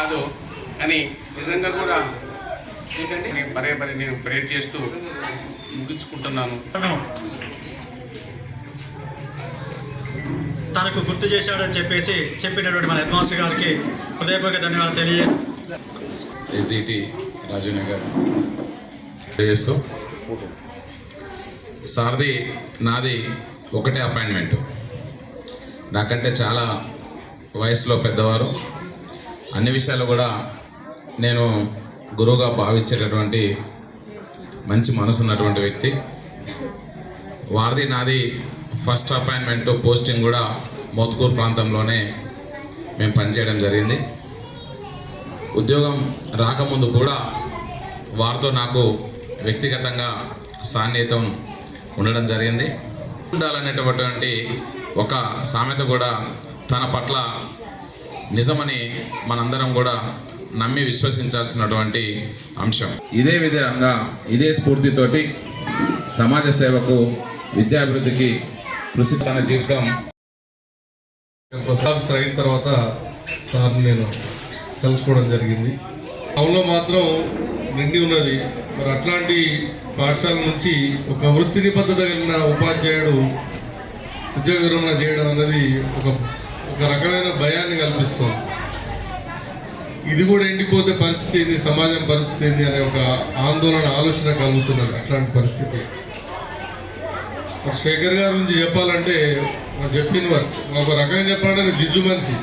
అని నిజంగా కూడా ఏంటంటే నేను పదే పదే నేను ప్రేర్ చేస్తూ ముగించుకుంటున్నాను. తనకు గుర్తు చేశాడని చెప్పేసి చెప్పినటువంటి మన హెడ్ మాస్టర్ గారికి హృదయపూర్వక ధన్యవాదాలు తెలియ ఎస్జిటి రాజీవ్నగర్ చేస్తూ సార్ది నాది ఒకటే అపాయింట్మెంట్. నాకంటే చాలా వయసులో పెద్దవారు. అన్ని విషయాలు కూడా నేను గురువుగా భావించేటటువంటి మంచి మనసు ఉన్నటువంటి వ్యక్తి. వారిది నాది ఫస్ట్ అపాయింట్మెంట్ పోస్టింగ్ కూడా మోత్కూరు ప్రాంతంలోనే మేము పనిచేయడం జరిగింది. ఉద్యోగం రాకముందు కూడా వారితో నాకు వ్యక్తిగతంగా సాన్నిహితం ఉండడం జరిగింది. ఉండాలనేటటువంటి ఒక సామెత కూడా తన పట్ల నిజమని మనందరం కూడా నమ్మి విశ్వసించాల్సినటువంటి అంశం. ఇదే విధంగా ఇదే స్ఫూర్తితోటి సమాజ సేవకు విద్యాభివృద్ధికి కృషి తన జీవితం. ప్రసాద్ సార్ అయిన తర్వాత సార్ నేను కలుసుకోవడం జరిగింది. టౌన్లో మాత్రం నిండి ఉన్నది. మరి అట్లాంటి పాఠశాల నుంచి ఒక వృత్తి నిబద్ధత కలిగిన ఉపాధ్యాయుడు ఉద్యోగ విరమణ చేయడం అనేది ఒక ఒక రకమైన భయాన్ని కల్పిస్తుంది. ఇది కూడా ఎండిపోతే పరిస్థితి ఏంది? సమాజం పరిస్థితి ఏంది? అనే ఒక ఆందోళన ఆలోచన కలుగుతున్నది అట్లాంటి పరిస్థితి. శేఖర్ గారి గురించి చెప్పాలంటే చెప్పిన వారు ఒక రకంగా చెప్పాలంటే నేను జిజ్జు మనిషి.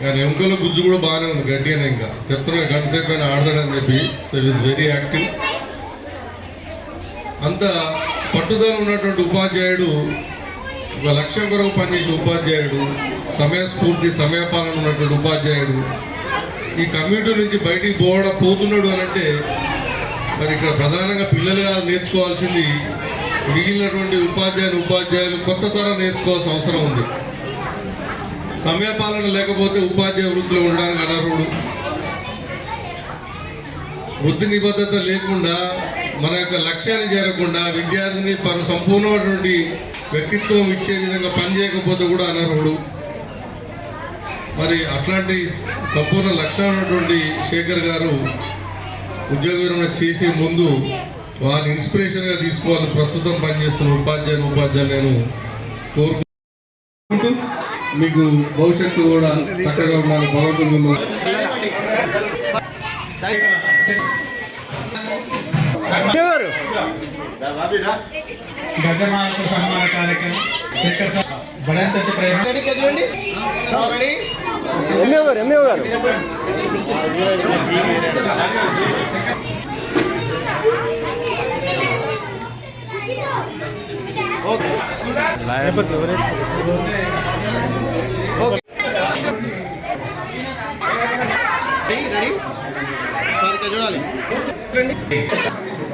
కానీ ఎముకలో గుజ్జు కూడా బాగానే ఉంది గట్టిగానే ఇంకా. చెప్తున్నా గంట సేపు అయినా ఆడతాడని చెప్పి. సో ఇట్ వెరీ యాక్టివ్ అంత పట్టుదల ఉన్నటువంటి ఉపాధ్యాయుడు ఒక లక్ష్యం కొరకు పనిచేసే ఉపాధ్యాయుడు సమయస్ఫూర్తి సమయపాలన ఉన్నటువంటి ఉపాధ్యాయుడు ఈ కమ్యూనిటీ నుంచి బయటికి పోవడం పోతున్నాడు అని అంటే మరి ఇక్కడ ప్రధానంగా పిల్లలుగా నేర్చుకోవాల్సింది మిగిలినటువంటి ఉపాధ్యాయులు ఉపాధ్యాయులు కొత్త తరం నేర్చుకోవాల్సిన అవసరం ఉంది. సమయపాలన లేకపోతే ఉపాధ్యాయ వృత్తిలో ఉండడానికి అనర్హుడు. వృత్తి నిబద్ధత లేకుండా మన యొక్క లక్ష్యాన్ని చేరకుండా విద్యార్థిని పలు సంపూర్ణమైనటువంటి వ్యక్తిత్వం ఇచ్చే విధంగా పనిచేయకపోతే కూడా అనర్హుడు. మరి అట్లాంటి సంపూర్ణ లక్ష్యం ఉన్నటువంటి శేఖర్ గారు ఉద్యోగ విరమణ చేసే ముందు వారిని ఇన్స్పిరేషన్గా తీసుకోవాలి ప్రస్తుతం పనిచేస్తున్న ఉపాధ్యాయులు ఉపాధ్యాయులు నేను కోరుకుంటూ మీకు భవిష్యత్తు కూడా చక్కగా ఉండాలి భగవంతుడు మిమ్మల్ని గజమాలకు సన్మాన కార్యక్రమం. ప్రయత్నం. పాఠశాల సార్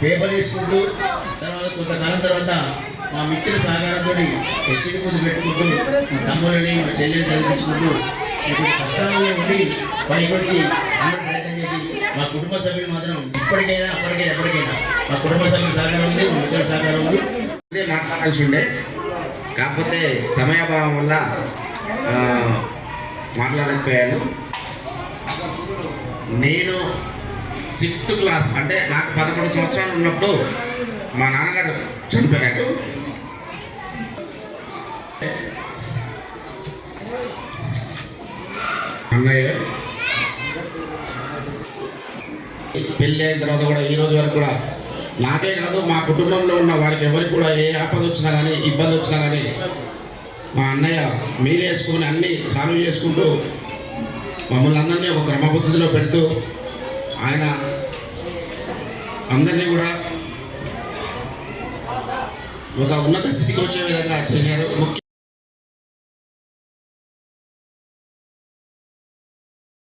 పేపర్ తీసుకుంటూ తర్వాత కొంతకాలం తర్వాత మా మిత్రుల సహకారంతో ఎస్టీ ముందు పెట్టుకుంటూ మా తమ్ముళ్ళని మా చెల్లెని చదివించుకుంటూ ఇప్పుడు కష్టాల్లో ఉండి పైకి వచ్చి అందరూ ప్రయత్నం చేసి మా కుటుంబ సభ్యులు మాత్రం ఇప్పటికైనా అప్పటికైనా ఎప్పటికైనా మా కుటుంబ సభ్యుల సహకారం ఉంది మా మిత్రుల సహకారం ఉంది. అదే మాట్లాడాల్సి ఉండే. కాకపోతే సమయాభావం వల్ల మాట్లాడకపోయాను. నేను సిక్స్త్ క్లాస్ అంటే నాకు పదకొండు సంవత్సరాలు ఉన్నప్పుడు మా నాన్నగారు చనిపోయాడు. అన్నయ్య పెళ్ళి అయిన తర్వాత కూడా ఈ రోజు వరకు కూడా నాకే కాదు మా కుటుంబంలో ఉన్న వారికి ఎవరికి కూడా ఏ ఆపద వచ్చినా కానీ ఇబ్బంది వచ్చినా కానీ మా అన్నయ్య మీదే వేసుకుని అన్నీ సాల్వ్ చేసుకుంటూ మమ్మల్ని అందరినీ ఒక క్రమపద్ధతిలో పెడుతూ ఆయన అందరినీ కూడా ఒక ఉన్నత స్థితికి వచ్చే విధంగా చేశారు.